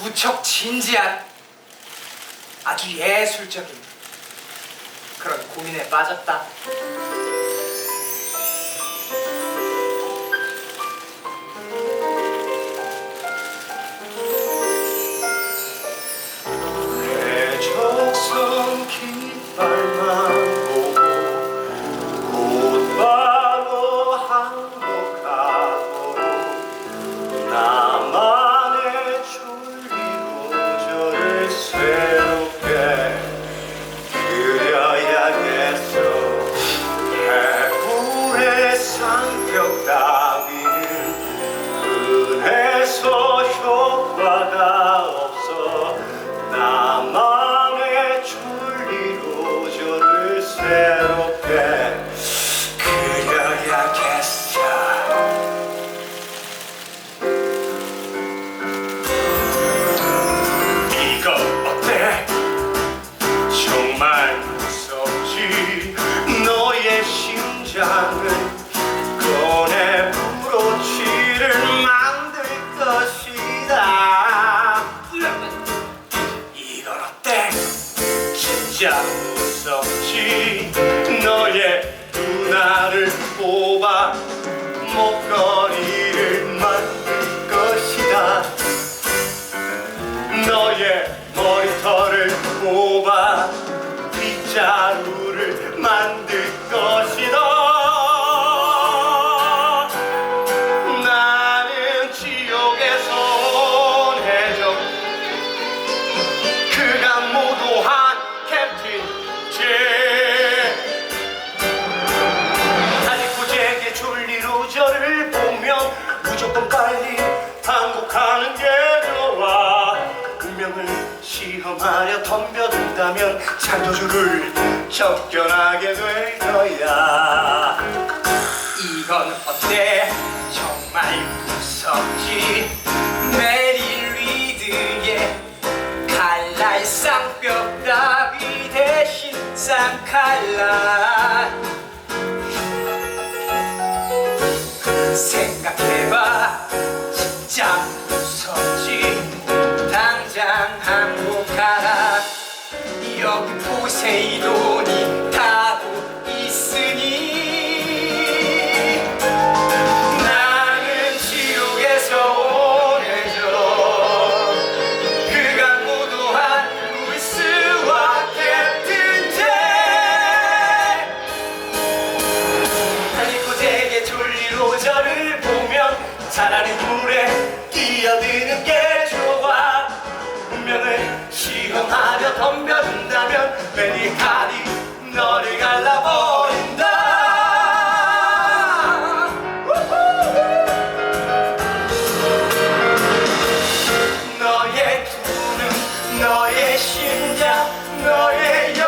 무척 진지한 아주 예술적인 그런 고민에 빠졌다. 진짜 무섭지 너의 누나를 뽑아 목걸이를 만들 것이다. 너의 머리털을 뽑아 빗자루를 만 조건 빨리 항복하는 게 좋아 운명을 시험하려 덤벼든다면 창조주를 접견하게 될 거야 이건 어때? 정말 무섭지? 메리 리드의 칼날 따위 대신 쌍칼날 생각해 차라리 물에 뛰어드는 게 좋아. 운명을 시험하려 덤벼든다면 왠이 칼이 너를 갈라버린다. 너의 두눈 너의 심장 너의 영.